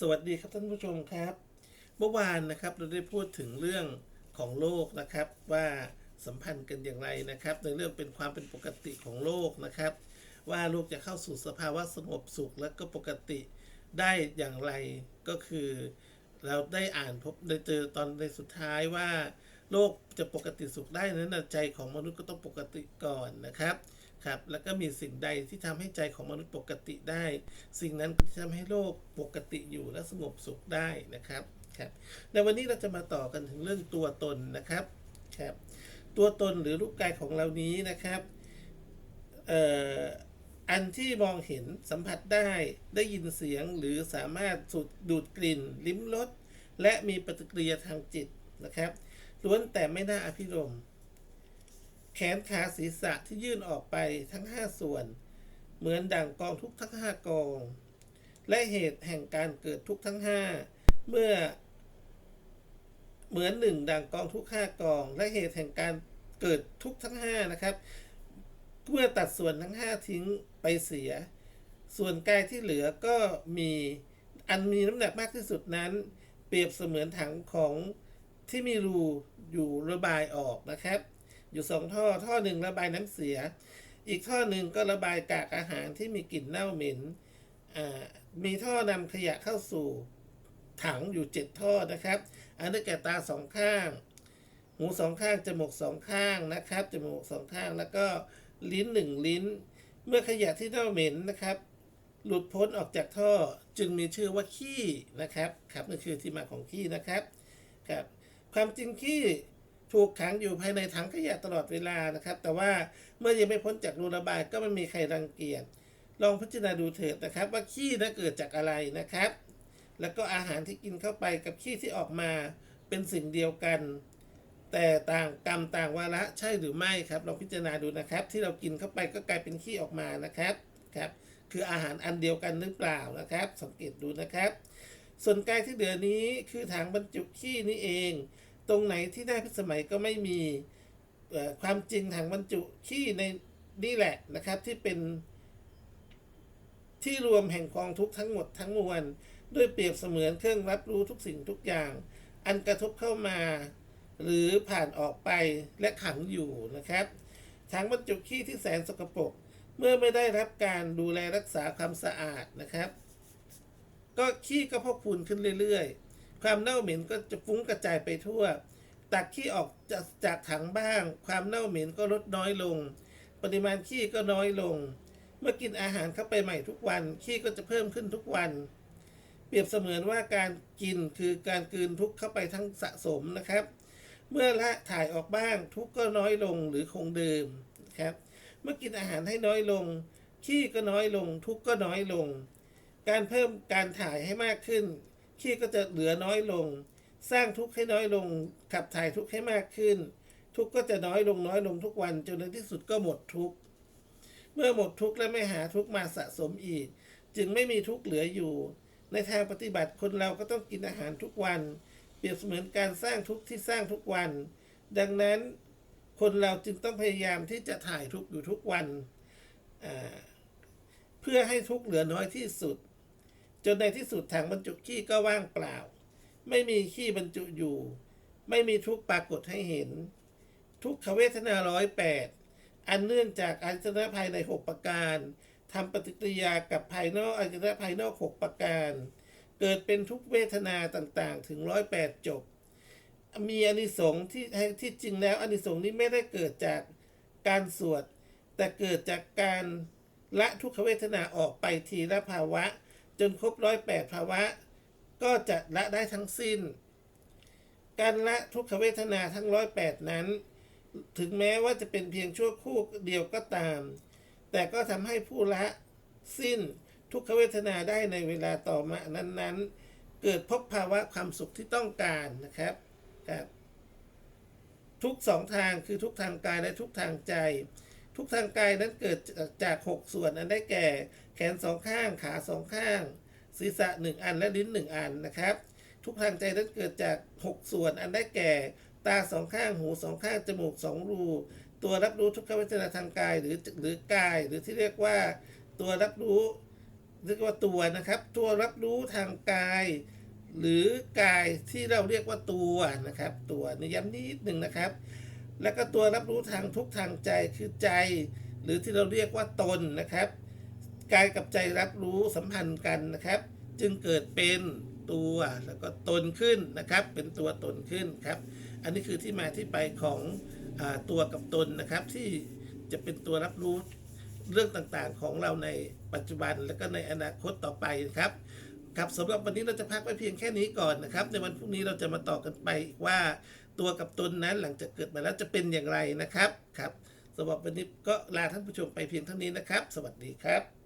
สวัสดีครับท่านผู้ชมครับ เมื่อวานนะครับเราได้พูดถึงเรื่องของโลกนะครับว่าสัมพันธ์กันอย่างไรนะครับ ในเรื่องเป็นความเป็นปกติของโลกนะครับ ว่าโลกจะเข้าสู่สภาวะสงบสุขและก็ปกติได้อย่างไรก็คือ เราได้อ่านพบได้เจอตอนในสุดท้ายว่า โลกจะปกติสุขได้นั้นใจของมนุษย์ก็ต้องปกติก่อนนะครับ ครับแล้วก็มีสิ่งใดที่ทำให้ใจของมนุษย์ปกติได้ สิ่งนั้นก็จะทำให้โลกปกติอยู่และสงบสุขได้นะครับครับในวันนี้เราจะมาต่อกันถึงเรื่องตัวตนนะครับครับตัวตนหรือรูปกายของเรานี้นะครับเอ่ออันที่มองเห็นสัมผัสได้ได้ยินเสียงหรือสามารถสูดดูดกลิ่น ลิ้มรสและมีปฏิกิริยาทางจิตนะครับล้วนแต่ไม่น่าอภิรมย์ แขนขาศีรษะที่ยื่นออกไปทั้ง5ส่วน เหมือนดั่งกองทุกทั้ง5กอง และเหตุแห่งการเกิดทุกทั้ง5เมื่อ เหมือนหนึ่งดังกองทุกห้ากอง และเหตุแห่งการเกิดทุกทั้งห้านะครับเมื่อตัดส่วนทั้งห้าทิ้งไปเสีย ส่วนกายที่เหลือก็มีอันมีน้ำหนักมากที่สุดนั้น เปรียบเสมือนถังของที่มีรูอยู่ระบายออกนะครับ อยู่สองท่อ ท่อหนึ่งระบายน้ำเสีย อีกท่อหนึ่งก็ระบายกากอาหารที่มีกลิ่นเน่าเหม็นมีท่อนำขยะเข้าสู่ถังอยู่เจ็ดท่อนะครับ อันนี้แก่ตาสองข้าง หูสองข้าง จมูกสองข้างนะครับ จมูกสองข้าง แล้วก็ลิ้นหนึ่งลิ้น เมื่อขยะที่เน่าเหม็นนะครับ หลุดพ้นออกจากท่อจึงมีชื่อว่าขี้นะครับ ครับนั่นคือที่มาของขี้นะครับ ครับ ความจริงขี้ ถูกขังอยู่ภายในถังขยะตลอดเวลานะครับ แต่ว่าเมื่อยังไม่พ้นจากรูระบายก็ไม่มีใครรังเกียจลองพิจารณาดูเถิดนะครับ ว่าขี้นั้นเกิดจากอะไรนะครับ แล้วก็อาหารที่กินเข้าไปกับขี้ที่ออกมาเป็นสิ่งเดียวกัน แต่ต่างกรรมต่างวาระใช่หรือไม่ครับลองพิจารณาดูนะครับ ที่เรากินเข้าไปก็กลายเป็นขี้ออกมานะครับครับ คืออาหารอันเดียวกันหรือเปล่านะครับ สังเกตดูนะครับ ส่วนกายที่เหลือนี้คือถังบรรจุขี้นี่เอง ตรงไหนที่ได้พิสมัยก็ไม่มีความจริงถังบรรจุขี้ในนี่แหละนะครับที่เป็นที่รวมแห่งกองทุกทั้งหมดทั้งมวลด้วยเปรียบเสมือนเครื่องรับรู้ทุกสิ่งทุกอย่าง อันกระทบเข้ามา หรือผ่านออกไปและขังอยู่นะครับถังบรรจุขี้ที่แสนสกปรกเมื่อไม่ได้รับการดูแลรักษาความสะอาดนะครับ ก็ขี้ก็พอกพูนขึ้นเรื่อยๆ ความเน่าเหม็นก็จะฟุ้งกระจายไปทั่ว ตักขี้ออกจากจากถังบ้าง ความเน่าเหม็นก็ลดน้อยลง ปริมาณขี้ก็น้อยลง เมื่อกินอาหารเข้าไปใหม่ทุกวัน ขี้ก็จะเพิ่มขึ้นทุกวัน เปรียบเสมือนว่าการกินคือการกลืนทุกเข้าไปทั้งสะสมนะครับ เมื่อละถ่ายออกบ้างทุกก็น้อยลงหรือคงเดิมครับ เมื่อกินอาหารให้น้อยลง ขี้ก็น้อยลง ทุกก็น้อยลง การเพิ่มการถ่ายให้มากขึ้น ขี้ก็จะเหลือน้อยลง สร้างทุกข์ให้น้อยลง ขับถ่ายทุกข์ให้มากขึ้น ทุกข์ก็จะน้อยลงน้อยลงทุกวันจนในที่สุดก็หมดทุกข์เมื่อหมดทุกข์และไม่หาทุกข์มาสะสมอีก จึงไม่มีทุกข์เหลืออยู่ ในทางปฏิบัติคนเราก็ต้องกินอาหารทุกวัน เปรียบเสมือนการสร้างทุกข์ที่สร้างทุกวัน ดังนั้นคนเราจึงต้องพยายามที่จะถ่ายทุกข์อยู่ทุกวัน เพื่อให้ทุกข์เหลือน้อยที่สุด จนในที่สุดถังบรรจุขี้ก็ว่างเปล่า ไม่มีขี้บรรจุอยู่ ไม่มีทุกปรากฏให้เห็น ทุกขเวทนาร้อยแปดอันเนื่องจากอายตนะภายใน6ประการทำปฏิกิริยากับภายนอกอายตนะภายนอก6ประการ เกิดเป็นทุกเวทนาต่างๆ ถึงร้อยแปดจบ มีอนิสงส์ที่ที่จริงแล้วอนิสงส์นี้ไม่ได้เกิดจากการสวด แต่เกิดจากการละทุกขเวทนาออกไปทีละภาวะ จนครบร้อยแปดภาวะ ก็จะละได้ทั้งสิ้น การละทุกขเวทนาทั้งร้อยแปดนั้น ถึงแม้ว่าจะเป็นเพียงชั่วคู่เดียวก็ตาม แต่ก็ทำให้ผู้ละสิ้นทุกขเวทนาได้ในเวลาต่อมานั้นๆ เกิดพบภาวะความสุขที่ต้องการนะครับครับทุกสองทางคือทุกทางกายและทุกทางใจ ทุกทางกายนั้นเกิดจากหกส่วนอันได้แก่แขนสองข้างขาสองข้าง ศีรษะหนึ่งอันและลิ้นหนึ่งอันนะครับ ทุกทางใจนั้นเกิดจากหกส่วนอันได้แก่ ตาสองข้างหูสองข้างจมูกสองรูตัวรับรู้ทุกขเวทนาทางกายหรือหรือกายหรือที่เรียกว่าตัวรับรู้เรียกว่าตัวนะครับ ตัวรับรู้ทางกาย หรือกายที่เราเรียกว่าตัวนะครับ ตัวในย้ำนิดหนึ่งนะครับ แล้วก็ตัวรับรู้ทางทุกทางใจคือใจ หรือที่เราเรียกว่าตนนะครับกายกับใจรับรู้สัมพันธ์กันนะครับ จึงเกิดเป็นตัวแล้วก็ตนขึ้นนะครับ เป็นตัวตนขึ้นครับ อันนี้คือที่มาที่ไปของอตัวกับตนนะครับ ที่จะเป็นตัวรับรู้เรื่องต่างๆของเราในปัจจุบันและก็ในอนาคตต่อไปครับ ครับสำหรับวันนี้เราจะพักไว้เพียงแค่นี้ก่อนนะครับ ในวันพรุ่งนี้เราจะมาต่อกันไปว่าตัวกับตนนั้นหลังจากเกิดมาแล้วจะเป็นอย่างไรนะครับครับสำหรับวันนี้ก็ลาท่านผู้ชมไปเพียงเท่านี้นะครับ สวัสดีครับ